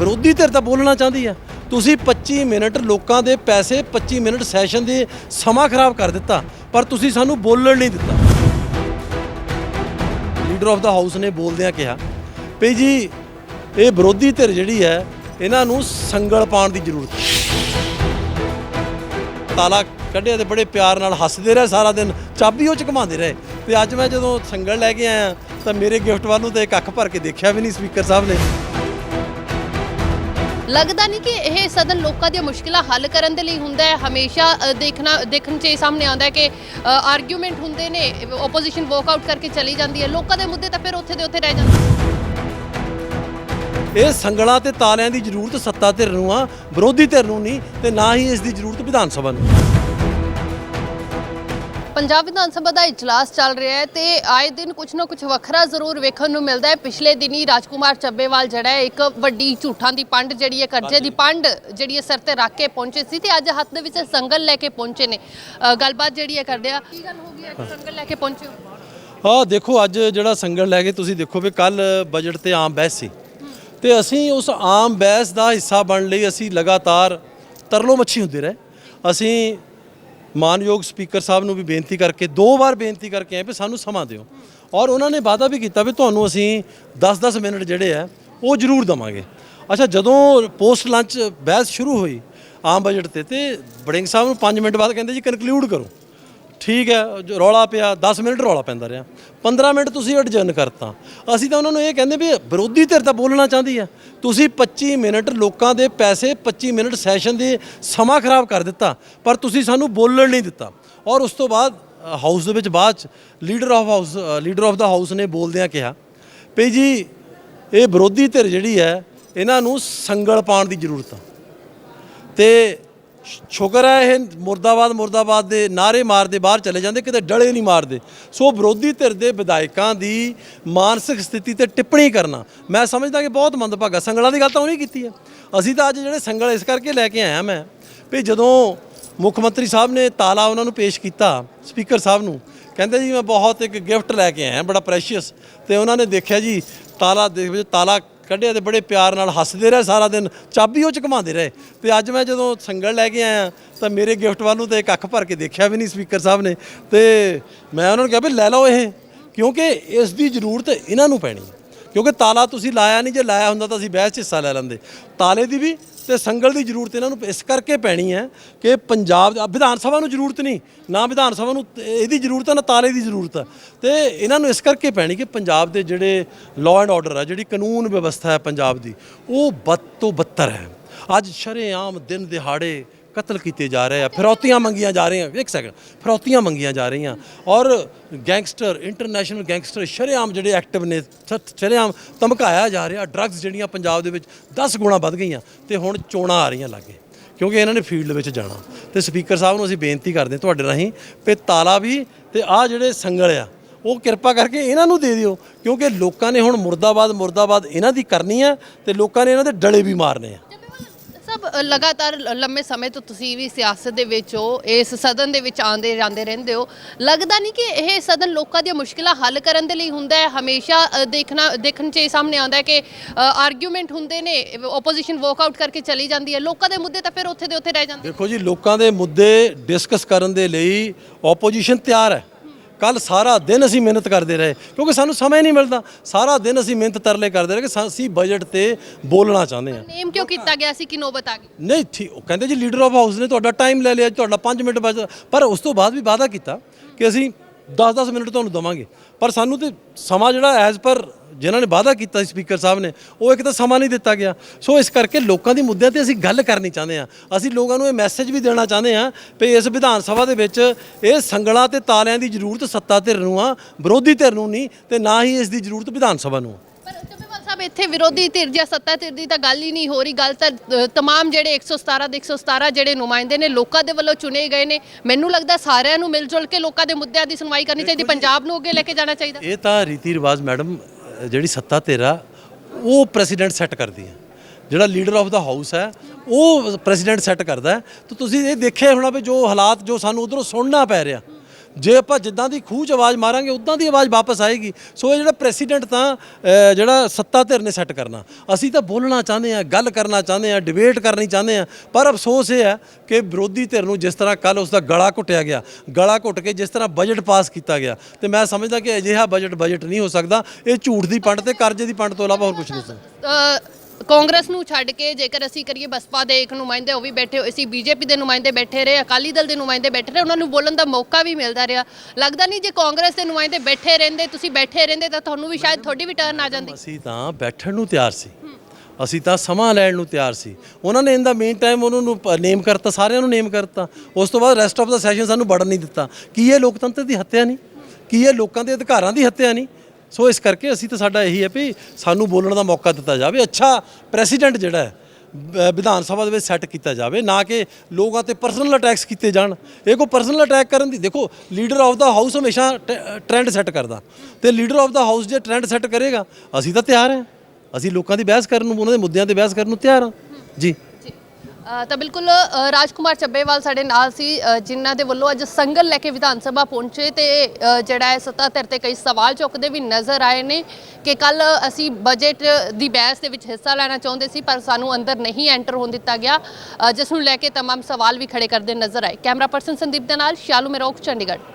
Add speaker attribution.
Speaker 1: ਵਿਰੋਧੀ ਧਿਰ ਤਾਂ ਬੋਲਣਾ ਚਾਹੁੰਦੀ ਆ। ਤੁਸੀਂ 25 ਮਿੰਟ ਲੋਕਾਂ ਦੇ ਪੈਸੇ 25 ਮਿੰਟ ਸੈਸ਼ਨ ਦੇ ਸਮਾਂ ਖਰਾਬ ਕਰ ਦਿੱਤਾ, ਪਰ ਤੁਸੀਂ ਸਾਨੂੰ ਬੋਲਣ ਨਹੀਂ ਦਿੱਤਾ। ਲੀਡਰ ਆਫ ਦਾ ਹਾਊਸ ਨੇ ਬੋਲਦਿਆਂ ਕਿਹਾ ਵੀ ਜੀ, ਇਹ ਵਿਰੋਧੀ ਧਿਰ ਜਿਹੜੀ ਹੈ, ਇਹਨਾਂ ਨੂੰ ਸੰਗਲ ਪਾਉਣ ਦੀ ਜ਼ਰੂਰਤ ਹੈ। ਤਾਲਾ ਕੱਢਿਆ ਤੇ ਬੜੇ ਪਿਆਰ ਨਾਲ ਹੱਸਦੇ ਰਹੇ ਸਾਰਾ ਦਿਨ, ਚਾਬੀ ਉਹ ਚ ਘੁਮਾਉਂਦੇ ਰਹੇ। ਤੇ ਅੱਜ ਮੈਂ ਜਦੋਂ ਸੰਗਲ ਲੈ ਕੇ ਆਇਆ, ਤਾਂ ਮੇਰੇ ਗਿਫਟ ਵੱਲ ਨੂੰ ਤੇ ਇੱਕ ਅੱਖ ਭਰ ਕੇ ਦੇਖਿਆ ਵੀ ਨਹੀਂ ਸਪੀਕਰ ਸਾਹਿਬ ਨੇ।
Speaker 2: ਲੱਗਦਾ ਨਹੀਂ ਕਿ ਇਹ ਸਦਨ ਲੋਕਾਂ ਦੀਆਂ ਮੁਸ਼ਕਿਲਾਂ ਹੱਲ ਕਰਨ ਦੇ ਲਈ ਹੁੰਦਾ ਹੈ। ਹਮੇਸ਼ਾ ਦੇਖਣਾ, ਦੇਖਣ 'ਚ ਇਹ ਸਾਹਮਣੇ ਆਉਂਦਾ ਹੈ ਕਿ ਆਰਗੂਮੈਂਟ ਹੁੰਦੇ ਨੇ ਆਪੋਜੀਸ਼ਨ ਵਾਕਆਊਟ ਕਰਕੇ ਚਲੀ ਜਾਂਦੀ ਹੈ। ਲੋਕਾਂ ਦੇ ਮੁੱਦੇ ਤਾਂ ਫਿਰ ਉੱਥੇ ਦੇ ਉੱਥੇ ਰਹਿ ਜਾਂਦੇ
Speaker 1: ਇਹ ਸੰਗਲਾਂ ਤੇ ਤਾਲਿਆਂ ਦੀ ਜ਼ਰੂਰਤ ਸੱਤਾ ਧਿਰ ਨੂੰ ਆ ਵਿਰੋਧੀ ਧਿਰ ਨੂੰ ਨਹੀਂ ਤੇ ਨਾ ਹੀ ਇਸ ਦੀ ਜ਼ਰੂਰਤ ਵਿਧਾਨ ਸਭਾ ਨੂੰ।
Speaker 2: ਪੰਜਾਬ ਵਿਧਾਨ ਸਭਾ ਦਾ ਇਜਲਾਸ ਚੱਲ ਰਿਹਾ ਹੈ ਤੇ ਆਏ ਦਿਨ ਕੁਝ ਨਾ ਕੁਝ ਵੱਖਰਾ ਜ਼ਰੂਰ ਵੇਖਣ ਨੂੰ ਮਿਲਦਾ ਹੈ। ਪਿਛਲੇ ਦਿਨੀ ਰਾਜਕੁਮਾਰ ਚੱਬੇਵਾਲ ਜਿਹੜਾ ਹੈ ਇੱਕ ਵੱਡੀ ਝੂਠਾਂ ਦੀ ਪੰਡ ਜਿਹੜੀ ਹੈ ਕਰਜ਼ੇ ਦੀ ਪੰਡ ਜਿਹੜੀ ਹੈ ਸਿਰ ਤੇ ਰੱਖ ਕੇ ਪਹੁੰਚੇ ਸੀ ਤੇ ਅੱਜ ਹੱਥ ਦੇ ਵਿੱਚ ਸੰਗਲ ਲੈ ਕੇ ਪਹੁੰਚੇ ਨੇ। ਗੱਲਬਾਤ ਜਿਹੜੀ ਹੈ ਕਰਦੇ ਆ। ਕੀ ਗੱਲ ਹੋ ਗਈ ਹੈ ਕਿ ਸੰਗਲ ਲੈ ਕੇ ਪਹੁੰਚੇ ਹੋ?
Speaker 1: ਆਹ ਦੇਖੋ ਅੱਜ ਜਿਹੜਾ ਸੰਗਲ ਲੈ ਕੇ ਤੁਸੀਂ ਦੇਖੋ ਵੀ ਕੱਲ ਬਜਟ ਤੇ ਆਮ ਬਹਿਸ ਸੀ। ਤੇ ਅਸੀਂ ਉਸ ਆਮ ਬਹਿਸ ਦਾ ਹਿੱਸਾ ਬਣਨ ਲਈ ਅਸੀਂ ਲਗਾਤਾਰ ਤਰਲੋ ਮੱਛੀ ਹੁੰਦੇ ਰਹੇ। ਅਸੀਂ ਮਾਨਯੋਗ ਸਪੀਕਰ ਸਾਹਿਬ ਨੂੰ ਵੀ ਬੇਨਤੀ ਕਰਕੇ, ਦੋ ਵਾਰ ਬੇਨਤੀ ਕਰਕੇ ਆਏ ਵੀ ਸਾਨੂੰ ਸਮਾਂ ਦਿਓ। ਔਰ ਉਹਨਾਂ ਨੇ ਵਾਅਦਾ ਵੀ ਕੀਤਾ ਵੀ ਤੁਹਾਨੂੰ ਅਸੀਂ 10-10 ਮਿੰਟ ਜਿਹੜੇ ਆ, ਉਹ ਜ਼ਰੂਰ ਦਵਾਂਗੇ। ਅੱਛਾ, ਜਦੋਂ ਪੋਸਟ ਲੰਚ ਬਹਿਸ ਸ਼ੁਰੂ ਹੋਈ ਆਮ ਬਜਟ ਤੇ ਤੇ ਬੜਿੰਗ ਸਾਹਿਬ ਨੂੰ 5 ਮਿੰਟ ਬਾਅਦ ਕਹਿੰਦੇ ਜੀ ਕਨਕਲੂਡ ਕਰੋ। ਠੀਕ ਹੈ, ਜੋ ਰੌਲਾ ਪਿਆ 10 ਮਿੰਟ ਰੌਲਾ ਪੈਂਦਾ ਰਿਹਾ। 15 ਮਿੰਟ ਤੁਸੀਂ ਐਡਜਰਨ ਕਰਤਾ। ਅਸੀਂ ਤਾਂ ਉਹਨਾਂ ਨੂੰ ਇਹ ਕਹਿੰਦੇ ਵੀ ਵਿਰੋਧੀ ਧਿਰ ਤਾਂ ਬੋਲਣਾ ਚਾਹੁੰਦੀ ਆ ਤੁਸੀਂ 25 ਮਿੰਟ ਲੋਕਾਂ ਦੇ ਪੈਸੇ 25 ਮਿੰਟ ਸੈਸ਼ਨ ਦੇ ਸਮਾਂ ਖਰਾਬ ਕਰ ਦਿੱਤਾ, ਪਰ ਤੁਸੀਂ ਸਾਨੂੰ ਬੋਲਣ ਨਹੀਂ ਦਿੱਤਾ। ਔਰ ਉਸ ਤੋਂ ਬਾਅਦ ਹਾਊਸ ਦੇ ਵਿੱਚ ਬਾਅਦ ਚ leader of house leader of the house ਨੇ ਬੋਲਦਿਆਂ ਕਿਹਾ, ਵੀ ਜੀ, ਇਹ ਵਿਰੋਧੀ ਧਿਰ ਜਿਹੜੀ ਹੈ, ਇਹਨਾਂ ਨੂੰ ਸੰਗਲ ਪਾਉਣ ਦੀ ਜ਼ਰੂਰਤ ਆ। ਤੇ ਸ਼ੁਕਰ ਹੈ ਇਹ ਮੁਰਦਾਬਾਦ ਮੁਰਦਾਬਾਦ ਦੇ ਨਾਰੇ ਮਾਰਦੇ ਬਾਹਰ ਚਲੇ ਜਾਂਦੇ, ਕਿਤੇ ਡਲੇ ਨਹੀਂ ਮਾਰਦੇ। ਸੋ ਵਿਰੋਧੀ ਧਿਰ ਦੇ ਵਿਧਾਇਕਾਂ ਦੀ ਮਾਨਸਿਕ ਸਥਿਤੀ ਤੇ ਟਿੱਪਣੀ ਕਰਨਾ, ਮੈਂ ਸਮਝਦਾ ਕਿ ਬਹੁਤ ਮੰਦਭਾਗਾ, ਸੰਗਲਾਂ ਦੀ ਗੱਲ ਤਾਂ ਉਹਨੇ ਕੀਤੀ ਹੈ। ਅਸੀਂ ਤਾਂ ਅੱਜ ਜਿਹੜੇ ਸੰਗਲ ਇਸ ਕਰਕੇ ਲੈ ਕੇ ਆਇਆ ਮੈਂ, ਵੀ ਜਦੋਂ ਮੁੱਖ ਮੰਤਰੀ ਸਾਹਿਬ ਨੇ ਤਾਲਾ ਉਹਨਾਂ ਨੂੰ ਪੇਸ਼ ਕੀਤਾ, ਸਪੀਕਰ ਸਾਹਿਬ ਨੂੰ, ਕਹਿੰਦੇ ਜੀ ਮੈਂ ਬਹੁਤ ਇੱਕ ਗਿਫਟ ਲੈ ਕੇ ਆਇਆ, ਬੜਾ ਪ੍ਰੈਸ਼ੀਅਸ ਤੇ ਉਹਨਾਂ ਨੇ ਦੇਖਿਆ ਜੀ, ਤਾਲਾ ਦੇ ਵਿੱਚ ਤਾਲਾ ਕੱਢਿਆ ਤੇ ਬੜੇ ਪਿਆਰ ਨਾਲ ਹੱਸਦੇ ਰਹੇ ਸਾਰਾ ਦਿਨ, ਚਾਬੀ ਉਹ ਚ ਘੁਮਾਉਂਦੇ ਰਹੇ। ਤੇ ਅੱਜ ਮੈਂ ਜਦੋਂ ਸੰਗਲ ਲੈ ਕੇ ਆਇਆ, ਤਾਂ ਮੇਰੇ ਗਿਫਟ ਵੱਲ ਨੂੰ ਤੇ ਇੱਕ ਅੱਖ ਭਰ ਕੇ ਦੇਖਿਆ ਵੀ ਨਹੀਂ ਸਪੀਕਰ ਸਾਹਿਬ ਨੇ। ਤੇ ਮੈਂ ਉਹਨਾਂ ਨੂੰ ਕਿਹਾ ਵੀ ਲੈ ਲਓ ਇਹ, ਕਿਉਂਕਿ ਇਸ ਦੀ ਜ਼ਰੂਰਤ ਇਹਨਾਂ ਨੂੰ ਪੈਣੀ ਹੈ। ਕਿਉਂਕਿ ਤਾਲਾ ਤੁਸੀਂ ਲਾਇਆ ਨਹੀਂ, ਜੇ ਲਾਇਆ ਹੁੰਦਾ ਤਾਂ ਅਸੀਂ ਬਹਿਸ 'ਚ ਹਿੱਸਾ ਲੈ ਲੈਂਦੇ। ਤਾਲੇ ਦੀ ਵੀ ਤੇ ਸੰਗਲ ਦੀ ਜ਼ਰੂਰਤ ਇਹਨਾਂ ਨੂੰ ਇਸ ਕਰਕੇ ਪੈਣੀ ਹੈ ਕਿ ਪੰਜਾਬ ਵਿਧਾਨ ਸਭਾ ਨੂੰ ਜ਼ਰੂਰਤ ਨਹੀਂ, ਨਾ ਵਿਧਾਨ ਸਭਾ ਨੂੰ ਇਹਦੀ ਜ਼ਰੂਰਤ ਹੈ, ਨਾ ਤਾਲੇ ਦੀ ਜ਼ਰੂਰਤ ਹੈ। ਤੇ ਇਹਨਾਂ ਨੂੰ ਇਸ ਕਰਕੇ ਪੈਣੀ ਕਿ ਪੰਜਾਬ ਦੇ ਜਿਹੜੇ ਲਾਅ ਐਂਡ ਆਰਡਰ ਹੈ, ਜਿਹੜੀ ਕਾਨੂੰਨ ਵਿਵਸਥਾ ਹੈ ਪੰਜਾਬ ਦੀ, ਉਹ ਬਦ ਤੋਂ ਬੱਤਰ ਹੈ। ਅੱਜ ਸ਼ਰੇਆਮ ਦਿਨ ਦਿਹਾੜੇ ਕਤਲ ਕੀਤੇ ਜਾ ਰਹੇ ਆ, ਫਿਰੌਤੀਆਂ ਮੰਗੀਆਂ ਜਾ ਰਹੀਆਂ, ਇੱਕ ਸੈਕਿੰਡ ਫਿਰੌਤੀਆਂ ਮੰਗੀਆਂ ਜਾ ਰਹੀਆਂ। ਔਰ ਗੈਂਗਸਟਰ ਇੰਟਰਨੈਸ਼ਨਲ ਗੈਂਗਸਟਰ ਸ਼ਰੇਆਮ ਜਿਹੜੇ ਐਕਟਿਵ ਨੇ ਸ਼ਰੇਆਮ ਧਮਕਾਇਆ ਜਾ ਰਿਹਾ ਡਰੱਗਸ ਜਿਹੜੀਆਂ ਪੰਜਾਬ ਦੇ ਵਿੱਚ 10 ਗੁਣਾ ਵੱਧ ਗਈਆਂ ਤੇ ਹੁਣ ਚੋਣਾਂ ਆ ਰਹੀਆਂ ਲਾਗੇ, ਕਿਉਂਕਿ ਇਹਨਾਂ ਨੇ ਫੀਲਡ ਵਿੱਚ ਜਾਣਾ। ਤੇ ਸਪੀਕਰ ਸਾਹਿਬ ਨੂੰ ਅਸੀਂ ਬੇਨਤੀ ਕਰਦੇ ਤੁਹਾਡੇ ਰਾਹੀਂ ਵੀ ਤਾਲਾ ਵੀ ਤੇ ਆ ਜਿਹੜੇ ਸੰਗਲ ਆ, ਉਹ ਕਿਰਪਾ ਕਰਕੇ ਇਹਨਾਂ ਨੂੰ ਦੇ ਦਿਓ, ਕਿਉਂਕਿ ਲੋਕਾਂ ਨੇ ਹੁਣ ਮੁਰਦਾਬਾਦ ਮੁਰਦਾਬਾਦ ਇਹਨਾਂ ਦੀ ਕਰਨੀ ਹੈ ਤੇ ਲੋਕਾਂ ਨੇ ਇਹਨਾਂ ਦੇ ਡਲੇ ਵੀ ਮਾਰਨੇ ਆ।
Speaker 2: ਸਭ ਲਗਾਤਾਰ ਲੰਮੇ ਸਮੇਂ ਤੋਂ ਤੁਸੀਂ ਵੀ ਸਿਆਸਤ ਦੇ ਵਿੱਚ ਹੋ, ਇਸ ਸਦਨ ਦੇ ਵਿੱਚ ਆਉਂਦੇ ਜਾਂਦੇ ਰਹਿੰਦੇ ਹੋ। ਲੱਗਦਾ ਨਹੀਂ ਕਿ ਇਹ ਸਦਨ ਲੋਕਾਂ ਦੀਆਂ ਮੁਸ਼ਕਿਲਾਂ ਹੱਲ ਕਰਨ ਦੇ ਲਈ ਹੁੰਦਾ ਹੈ? ਹਮੇਸ਼ਾ ਦੇਖਣਾ, ਦੇਖਣ 'ਚ ਇਹ ਸਾਹਮਣੇ ਆਉਂਦਾ ਹੈ ਕਿ ਆਰਗੂਮੈਂਟ ਹੁੰਦੇ ਨੇ ਆਪੋਜੀਸ਼ਨ ਵਾਕਆਊਟ ਕਰਕੇ ਚਲੀ ਜਾਂਦੀ ਹੈ। ਲੋਕਾਂ ਦੇ ਮੁੱਦੇ ਤਾਂ ਫਿਰ ਉੱਥੇ ਦੇ ਉੱਥੇ ਰਹਿ ਜਾਂਦੇ
Speaker 1: ਦੇਖੋ ਜੀ, ਲੋਕਾਂ ਦੇ ਮੁੱਦੇ ਡਿਸਕਸ ਕਰਨ ਦੇ ਲਈ ਆਪੋਜੀਸ਼ਨ ਤਿਆਰ ਹੈ। ਕੱਲ ਸਾਰਾ ਦਿਨ ਅਸੀਂ ਮਿਹਨਤ ਕਰਦੇ ਰਹੇ ਕਿਉਂਕਿ ਸਾਨੂੰ ਸਮਾਂ ਹੀ ਨਹੀਂ ਮਿਲਦਾ। ਸਾਰਾ ਦਿਨ ਅਸੀਂ ਮਿਹਨਤ ਤਰਲੇ ਕਰਦੇ ਰਹੇ ਕਿ ਸਾ- ਅਸੀਂ ਬਜਟ ਤੇ ਬੋਲਣਾ ਚਾਹੁੰਦੇ ਹਾਂ।
Speaker 2: ਨੇਮ ਕਿਉਂ ਕੀਤਾ ਗਿਆ ਸੀ ਕਿ ਨੋਬਤ ਆ ਗਈ?
Speaker 1: ਨਹੀਂ ਠੀਕ ਉਹ ਕਹਿੰਦੇ ਜੀ ਲੀਡਰ ਆਫ ਹਾਊਸ ਨੇ ਤੁਹਾਡਾ ਟਾਈਮ ਲੈ ਲਿਆ ਤੁਹਾਡਾ 5 ਮਿੰਟ ਬਚ ਪਰ ਉਸ ਤੋਂ ਬਾਅਦ ਵੀ ਵਾਅਦਾ ਕੀਤਾ ਕਿ ਅਸੀਂ 10-10 ਮਿੰਟ ਤੁਹਾਨੂੰ ਦਵਾਂਗੇ। ਪਰ ਸਾਨੂੰ ਤੇ ਸਮਾਂ ਜਿਹੜਾ ਐਜ਼ ਪਰ ਜਿਨ੍ਹਾਂ ਨੇ ਵਾਅਦਾ ਕੀਤਾ ਸੀ ਸਪੀਕਰ ਸਾਹਿਬ ਨੇ ਉਹ ਇੱਕ ਤਾਂ ਸਮਾਂ ਨਹੀਂ ਦਿੱਤਾ ਗਿਆ। ਸੋ ਇਸ ਕਰਕੇ ਲੋਕਾਂ ਦੀ ਮੁੱਦਿਆਂ ਤੇ ਅਸੀਂ ਗੱਲ ਕਰਨੀ ਚਾਹੁੰਦੇ ਹਾਂ। ਅਸੀਂ ਲੋਕਾਂ ਨੂੰ ਇਹ ਮੈਸੇਜ ਵੀ ਦੇਣਾ ਚਾਹੁੰਦੇ ਹਾਂ ਕਿ ਇਸ ਵਿਧਾਨ ਸਭਾ ਦੇ ਵਿੱਚ ਇਹ ਸੰਗਲਾਂ ਤੇ ਤਾਲਿਆਂ ਦੀ ਜ਼ਰੂਰਤ ਸੱਤਾ ਧਿਰ ਨੂੰ ਆ ਵਿਰੋਧੀ ਧਿਰ ਨੂੰ ਨਹੀਂ ਤੇ ਨਾ ਹੀ ਇਸ ਦੀ ਜ਼ਰੂਰਤ ਵਿਧਾਨ ਸਭਾ ਨੂੰ ਆ।
Speaker 2: ਸਾਹਿਬ ਇੱਥੇ ਵਿਰੋਧੀ ਧਿਰ ਜਾਂ ਸੱਤਾ ਧਿਰ ਦੀ ਤਾਂ ਗੱਲ ਹੀ ਨਹੀਂ ਹੋ ਰਹੀ। ਗੱਲ ਤਾਂ ਤਮਾਮ ਜਿਹੜੇ 117 ਦੇ 117 ਜਿਹੜੇ ਨੁਮਾਇੰਦੇ ਨੇ ਲੋਕਾਂ ਦੇ ਵੱਲੋਂ ਚੁਣੇ ਗਏ ਨੇ। ਮੈਨੂੰ ਲੱਗਦਾ ਸਾਰਿਆਂ ਨੂੰ ਮਿਲ ਜੁਲ ਕੇ ਲੋਕਾਂ ਦੇ ਮੁੱਦਿਆਂ ਦੀ ਸੁਣਵਾਈ ਕਰਨੀ ਚਾਹੀਦੀ। ਪੰਜਾਬ ਨੂੰ ਅੱਗੇ ਲੈ ਕੇ ਜਾਣਾ ਚਾਹੀਦਾ।
Speaker 1: ਇਹ ਤਾਂ ਰੀਤੀ ਰਿਵਾਜ ਮੈਡਮ ਜਿਹੜੀ ਸੱਤਾ ਤੇਰਾ, ਉਹ ਪ੍ਰੈਜ਼ੀਡੈਂਟ ਸੈੱਟ ਕਰਦੀ ਹੈ। ਜਿਹੜਾ ਲੀਡਰ ਆਫ ਦਾ ਹਾਊਸ ਹੈ, ਉਹ ਪ੍ਰੈਜ਼ੀਡੈਂਟ ਸੈੱਟ ਕਰਦਾ ਹੈ। ਤਾਂ ਤੁਸੀਂ ਇਹ ਦੇਖਿਆ ਹੋਣਾ ਵੀ ਜੋ ਹਾਲਾਤ ਜੋ ਸਾਨੂੰ ਉਧਰੋਂ ਸੁਣਨਾ ਪੈ ਰਿਹਾ। ਜੇ ਆਪਾਂ ਜਿੱਦਾਂ ਦੀ ਖੂਹ 'ਚ ਆਵਾਜ਼ ਮਾਰਾਂਗੇ, ਉਦਾਂ ਦੀ ਆਵਾਜ਼ ਵਾਪਸ ਆਏਗੀ। ਸੋ ਇਹ ਜਿਹੜਾ ਪ੍ਰੈਸੀਡੈਂਟ ਤਾਂ ਜਿਹੜਾ ਸੱਤਾ ਧਿਰ ਨੇ ਸੈੱਟ ਕਰਨਾ। ਅਸੀਂ ਤਾਂ ਬੋਲਣਾ ਚਾਹੁੰਦੇ ਆ ਗੱਲ ਕਰਨਾ ਚਾਹੁੰਦੇ ਆ ਡਿਬੇਟ ਕਰਨੀ ਚਾਹੁੰਦੇ ਆ ਪਰ ਅਫਸੋਸ ਇਹ ਹੈ ਕਿ ਵਿਰੋਧੀ ਧਿਰ ਨੂੰ ਜਿਸ ਤਰ੍ਹਾਂ ਕੱਲ ਉਸ ਦਾ ਗਲਾ ਘੁੱਟਿਆ ਗਿਆ, ਗਲਾ ਘੁੱਟ ਕੇ ਜਿਸ ਤਰ੍ਹਾਂ ਬਜਟ ਪਾਸ ਕੀਤਾ ਗਿਆ, ਤੇ ਮੈਂ ਸਮਝਦਾ ਕਿ ਅਜਿਹਾ ਬਜਟ ਬਜਟ ਨਹੀਂ ਹੋ ਸਕਦਾ। ਇਹ ਝੂਠ ਦੀ ਪੰਡ ਤੇ ਕਰਜ਼ੇ ਦੀ ਪੰਡ ਤੋਂ ਇਲਾਵਾ ਹੋਰ ਕੁਝ ਨਹੀਂ ਸਕਦਾ।
Speaker 2: ਕਾਂਗਰਸ ਨੂੰ ਛੱਡ ਕੇ ਜੇਕਰ ਅਸੀਂ ਕਰੀਏ ਬਸਪਾ ਦੇ ਇੱਕ ਨੁਮਾਇੰਦੇ ਉਹ ਵੀ ਬੈਠੇ ਹੋਏ ਸੀ ਬੀਜੇਪੀ ਦੇ ਨੁਮਾਇੰਦੇ ਬੈਠੇ ਰਹੇ ਅਕਾਲੀ ਦਲ ਦੇ ਨੁਮਾਇੰਦੇ ਬੈਠੇ ਰਹੇ ਉਹਨਾਂ ਨੂੰ ਬੋਲਣ ਦਾ ਮੌਕਾ ਵੀ ਮਿਲਦਾ ਰਿਹਾ। ਲੱਗਦਾ ਨਹੀਂ ਜੇ ਕਾਂਗਰਸ ਦੇ ਨੁਮਾਇੰਦੇ ਬੈਠੇ ਰਹਿੰਦੇ ਤੁਸੀਂ ਬੈਠੇ ਰਹਿੰਦੇ ਤਾਂ ਤੁਹਾਨੂੰ ਵੀ ਸ਼ਾਇਦ ਤੁਹਾਡੀ ਵੀ ਟਰਨ ਆ ਜਾਂਦੀ।
Speaker 1: ਅਸੀਂ ਤਾਂ ਬੈਠਣ ਨੂੰ ਤਿਆਰ ਸੀ। ਅਸੀਂ ਤਾਂ ਸਮਾਂ ਲੈਣ ਨੂੰ ਤਿਆਰ ਸੀ। ਉਹਨਾਂ ਨੇ ਇਨ ਦਾ ਮੇਨ ਟਾਈਮ ਉਹਨਾਂ ਨੂੰ ਨੇਮ ਕਰਤਾ ਸਾਰਿਆਂ ਨੂੰ ਨੇਮ ਕਰਤਾ। ਉਸ ਤੋਂ ਬਾਅਦ ਰੈਸਟ ਆਫ ਦਾ ਸੈਸ਼ਨ ਸਾਨੂੰ ਵੜਨ ਨਹੀਂ ਦਿੱਤਾ। ਕੀ ਇਹ ਲੋਕਤੰਤਰ ਦੀ ਹੱਤਿਆ ਨਹੀਂ? ਕੀ ਇਹ ਲੋਕਾਂ ਦੇ ਅਧਿਕਾਰਾਂ ਦੀ ਹੱਤਿਆ ਨਹੀਂ? ਸੋ ਇਸ ਕਰਕੇ ਅਸੀਂ ਤਾਂ ਸਾਡਾ ਇਹੀ ਹੈ ਵੀ ਸਾਨੂੰ ਬੋਲਣ ਦਾ ਮੌਕਾ ਦਿੱਤਾ ਜਾਵੇ। ਅੱਛਾ ਪ੍ਰੈਸੀਡੈਂਟ ਜਿਹੜਾ ਹੈ ਵਿਧਾਨ ਸਭਾ ਦੇ ਵਿੱਚ ਸੈੱਟ ਕੀਤਾ ਜਾਵੇ, ਨਾ ਕਿ ਲੋਕਾਂ ਤੇ ਪਰਸਨਲ ਅਟੈਕਸ ਕੀਤੇ ਜਾਣ। ਇਹ ਕੋ ਪਰਸਨਲ ਅਟੈਕ ਕਰਨ ਦੀ, ਦੇਖੋ ਲੀਡਰ ਆਫ ਦਾ ਹਾਊਸ ਹਮੇਸ਼ਾ ਟ੍ਰੈਂਡ ਸੈੱਟ ਕਰਦਾ। ਤੇ ਲੀਡਰ ਆਫ ਦਾ ਹਾਊਸ ਜੇ ਟ੍ਰੈਂਡ ਸੈੱਟ ਕਰੇਗਾ, ਅਸੀਂ ਤਾਂ ਤਿਆਰ ਹਾਂ। ਅਸੀਂ ਲੋਕਾਂ ਦੀ ਬਹਿਸ ਕਰਨ ਨੂੰ, ਉਹਨਾਂ ਦੇ ਮੁੱਦਿਆਂ ਤੇ ਬਹਿਸ ਕਰਨ ਨੂੰ ਤਿਆਰ ਹਾਂ। ਜੀ।
Speaker 2: ਤਾਂ ਬਿਲਕੁਲ ਅ, ਰਾਜਕੁਮਾਰ ਚੱਬੇਵਾਲ ਸਾਡੇ ਨਾਲ ਸੀ ਅ, ਜਿਨ੍ਹਾਂ ਦੇ ਵੱਲੋਂ ਅੱਜ ਸੰਗਲ ਲੈ ਕੇ ਵਿਧਾਨ ਸਭਾ ਪਹੁੰਚੇ ਤੇ ਅ, ਜਿਹੜਾ ਹੈ ਸੱਤਾ ਧਿਰ ਤੇ ਕਈ ਸਵਾਲ ਚੁੱਕਦੇ ਵੀ ਨਜ਼ਰ ਆਏ ਨੇ ਕਿ ਕੱਲ ਅਸੀਂ ਬਜਟ ਦੀ ਬਹਿਸ ਦੇ ਵਿੱਚ ਹਿੱਸਾ ਲੈਣਾ ਚਾਹੁੰਦੇ ਸੀ ਪਰ ਸਾਨੂੰ ਅੰਦਰ ਨਹੀਂ ਐਂਟਰ ਹੋਣ ਦਿੱਤਾ ਗਿਆ ਅ, ਜਿਸ ਨੂੰ ਲੈ ਕੇ तमाम ਸਵਾਲ ਵੀ ਖੜੇ ਕਰਦੇ ਨਜ਼ਰ ਆਏ ਕੈਮਰਾ ਪਰਸਨ ਸੰਦੀਪ ਦੇ ਨਾਲ ਸ਼ਾਲੂ ਮੇਰੋਕ ਚੰਡੀਗੜ੍ਹ